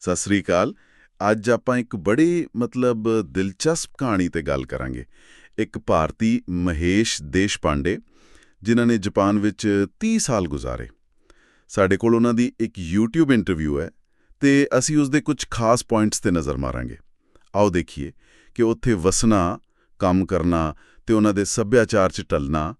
ਸਤਿ ਸ੍ਰੀ ਅਕਾਲ। ਅੱਜ ਆਪਾਂ ਇੱਕ ਬੜੀ ਮਤਲਬ ਦਿਲਚਸਪ ਕਹਾਣੀ ਤੇ ਗੱਲ ਕਰਾਂਗੇ। ਇੱਕ ਭਾਰਤੀ ਮਹੇਸ਼ ਦੇਸ਼ਪਾਂਡੇ, ਜਿਨ੍ਹਾਂ ਨੇ ਜਾਪਾਨ ਵਿੱਚ 30 ਸਾਲ ਗੁਜ਼ਾਰੇ। ਸਾਡੇ ਕੋਲ ਉਹਨਾਂ ਦੀ ਇੱਕ YouTube ਇੰਟਰਵਿਊ ਹੈ ਤੇ ਅਸੀਂ ਉਸ ਦੇ ਕੁਝ ਖਾਸ ਪੁਆਇੰਟਸ ਤੇ ਨਜ਼ਰ ਮਾਰਾਂਗੇ। ਆਓ ਦੇਖੀਏ ਕਿ ਉੱਥੇ ਵਸਣਾ, ਕੰਮ ਕਰਨਾ ਤੇ ਉਹਨਾਂ ਦੇ ਸੱਭਿਆਚਾਰ 'ਚ ਟਲਣਾ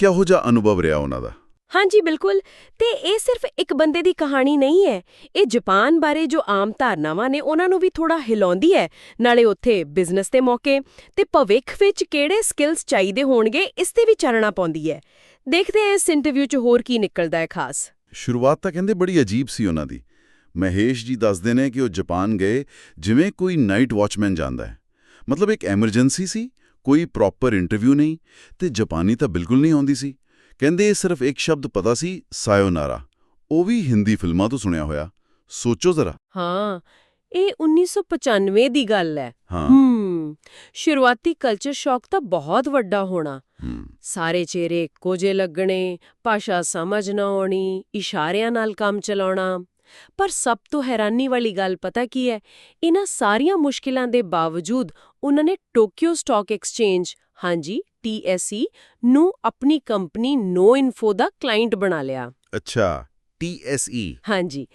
ਕਿਹੋ ਜਿਹਾ ਅਨੁਭਵ ਰਿਹਾ ਉਹਨਾਂ ਦਾ? ਹਾਂਜੀ, ਬਿਲਕੁਲ। ਤੇ ਇਹ ਸਿਰਫ ਇੱਕ ਬੰਦੇ ਦੀ ਕਹਾਣੀ ਨਹੀਂ ਹੈ। ਇਹ ਜਾਪਾਨ ਬਾਰੇ ਜੋ ਆਮ ਧਾਰਨਾਵਾਂ ਨੇ, ਉਹਨਾਂ ਨੂੰ ਵੀ ਥੋੜਾ ਹਿਲਾਉਂਦੀ ਹੈ। ਨਾਲੇ ਉੱਥੇ ਬਿਜ਼ਨਸ ਦੇ ਮੌਕੇ ਤੇ ਭਵਿੱਖ ਵਿੱਚ ਕਿਹੜੇ ਸਕਿੱਲਸ ਚਾਹੀਦੇ ਹੋਣਗੇ, ਇਸ ਤੇ ਵੀ ਚਾਨਣਾ ਪਾਉਂਦੀ ਹੈ। ਦੇਖਦੇ ਹਾਂ ਇਸ ਇੰਟਰਵਿਊ 'ਚ ਹੋਰ ਕੀ ਨਿਕਲਦਾ ਹੈ ਖਾਸ। ਸ਼ੁਰੂਆਤ ਤਾਂ ਕਹਿੰਦੇ ਬੜੀ ਅਜੀਬ ਸੀ ਉਹਨਾਂ ਦੀ। ਮਹੇਸ਼ ਜੀ ਦੱਸਦੇ ਨੇ ਕਿ ਉਹ ਜਾਪਾਨ ਗਏ, ਜਿਵੇਂ ਕੋਈ ਨਾਈਟ ਵਾਚਮੈਨ ਜਾਂਦਾ ਹੈ। ਮਤਲਬ ਇੱਕ ਐਮਰਜੈਂਸੀ ਸੀ, ਕੋਈ ਪ੍ਰੋਪਰ ਇੰਟਰਵਿਊ ਨਹੀਂ ਤੇ ਜਾਪਾਨੀ ਤਾਂ ਬਿਲਕੁਲ ਨਹੀਂ ਆਉਂਦੀ ਸੀ। ਕਹਿੰਦੇ ਸਿਰਫ ਇੱਕ ਸ਼ਬਦ ਪਤਾ ਸੀ ਸਾਇਓਨਾਰਾ ਉਹ ਵੀ ਹਿੰਦੀ ਫਿਲਮਾਂ ਤੋਂ ਸੁਣਿਆ ਹੋਇਆ। ਸੋਚੋ ਜ਼ਰਾ। ਹਾਂ ਇਹ 1995 ਦੀ ਗੱਲ ਹੈ। ਹਾਂ। ਸ਼ੁਰੂਆਤੀ ਕਲਚਰ ਸ਼ੌਕ ਤਾਂ ਬਹੁਤ ਵੱਡਾ ਹੋਣਾ। ਸਾਰੇ ਚਿਹਰੇ ਇੱਕੋ ਜਿਹੇ ਲੱਗਣੇ ਭਾਸ਼ਾ ਸਮਝ ਨਾ ਆਉਣੀ ਇਸ਼ਾਰਿਆਂ ਨਾਲ ਕੰਮ ਚਲਾਉਣਾ। ਪਰ ਸਭ ਤੋਂ ਹੈਰਾਨੀ ਵਾਲੀ ਗੱਲ ਪਤਾ ਕੀ ਹੈ? ਇਹਨਾਂ ਸਾਰੀਆਂ ਮੁਸ਼ਕਿਲਾਂ ਦੇ ਬਾਵਜੂਦ ਉਹਨਾਂ ਨੇ ਟੋਕੀਓ ਸਟਾਕ ਐਕਸਚੇਂਜ ਹਾਂਜੀ TSE ਨੂੰ ਆਪਣੀ ਕੰਪਨੀ ਨੋ ਇਨਫੋ ਦਾ ਕਲਾਇੰਟ ਬਣਾ ਲਿਆ। ਅੱਛਾ TSE ਹਾਂਜੀ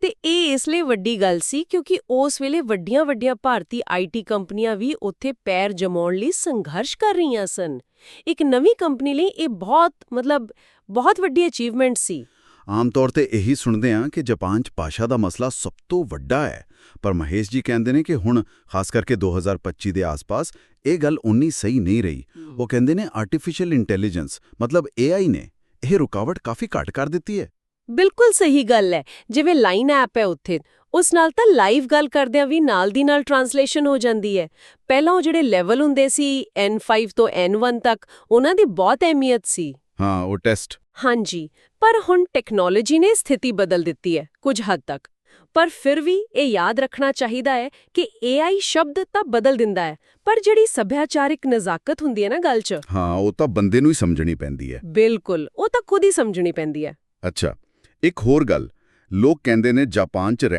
ਤੇ ਇਹ ਇਸ ਲਈ ਵੱਡੀ ਗੱਲ ਸੀ ਕਿਉਂਕਿ ਉਸ ਵੇਲੇ ਵੱਡੀਆਂ-ਵੱਡੀਆਂ ਭਾਰਤੀ ਆਈਟੀ ਕੰਪਨੀਆਂ ਵੀ ਉੱਥੇ ਪੈਰ ਜਮਾਉਣ ਲਈ ਸੰਘਰਸ਼ ਕਰ ਰਹੀਆਂ ਸਨ। ਇੱਕ ਨਵੀਂ ਕੰਪਨੀ ਲਈ ਇਹ ਬਹੁਤ ਮਤਲਬ ਬਹੁਤ ਵੱਡੀ ਅਚੀਵਮੈਂਟ ਸੀ। ਆਮ ਤੌਰ ਤੇ ਇਹੀ ਸੁਣਦੇ ਹਾਂ ਕਿ ਜਾਪਾਨ 'ਚ ਭਾਸ਼ਾ ਦਾ ਮਸਲਾ ਸਭ ਤੋਂ ਵੱਡਾ ਹੈ। ਪਰ ਮਹੇਸ਼ ਜੀ ਕਹਿੰਦੇ ਨੇ ਕਿ ਹੁਣ ਖਾਸ ਕਰਕੇ 2025 ਦੇ ਆਸ-ਪਾਸ ਇਹ ਗੱਲ ਉਨੀ ਸਹੀ ਨਹੀਂ ਰਹੀ। ਉਹ ਕਹਿੰਦੇ ਨੇ ਆਰਟੀਫੀਸ਼ੀਅਲ ਇੰਟੈਲੀਜੈਂਸ ਮਤਲਬ AI ਨੇ ਇਹ ਰੁਕਾਵਟ ਕਾਫੀ ਘੱਟ ਕਰ ਦਿੱਤੀ ਹੈ। ਬਿਲਕੁਲ ਸਹੀ ਗੱਲ ਹੈ। ਜਿਵੇਂ ਲਾਈਨ ਐਪ ਹੈ ਉੱਥੇ ਉਸ ਨਾਲ ਤਾਂ ਲਾਈਵ ਗੱਲ ਕਰਦਿਆਂ ਵੀ ਨਾਲ ਦੀ ਨਾਲ ਟਰਾਂਸਲੇਸ਼ਨ ਹੋ ਜਾਂਦੀ ਹੈ। ਪਹਿਲਾਂ ਉਹ ਜਿਹੜੇ ਲੈਵਲ ਹੁੰਦੇ ਸੀ N5 ਤੋਂ N1 ਤੱਕ ਉਹਨਾਂ ਦੀ ਬਹੁਤ ਅਹਿਮੀਅਤ ਸੀ। ਹਾਂ ਉਹ ਟੈਸਟ ਹਾਂਜੀ ਪਰ ਹੁਣ ਟੈਕਨੋਲੋਜੀ ਨੇ ਸਥਿਤੀ ਬਦਲ ਦਿੱਤੀ ਹੈ ਕੁਝ ਹੱਦ ਤੱਕ। ਪਰ ਫਿਰ ਵੀ ਇਹ ਯਾਦ ਰੱਖਣਾ ਚਾਹੀਦਾ ਹੈ ਕਿ AI ਸ਼ਬਦ ਤਾਂ ਬਦਲ ਦਿੰਦਾ ਹੈ ਪਰ ਜਿਹੜੀ ਸੱਭਿਆਚਾਰਿਕ ਨਜ਼ਾਕਤ ਹੁੰਦੀ ਹੈ ਨਾ ਗੱਲ 'ਚ। ਹਾਂ ਉਹ ਤਾਂ ਬੰਦੇ ਨੂੰ ਹੀ ਸਮਝਣੀ ਪੈਂਦੀ ਹੈ। ਬਿਲਕੁਲ ਉਹ ਤਾਂ ਖੁਦ ਹੀ ਸਮਝਣੀ ਪੈਂਦੀ ਹੈ। ਅੱਛਾ ਇੱਕ ਹੋਰ ਗੱਲ। ਲੋਕ ਕਹਿੰਦੇ ਨੇ ਜਾਪਾਨ 'ਚ ਰਹਿ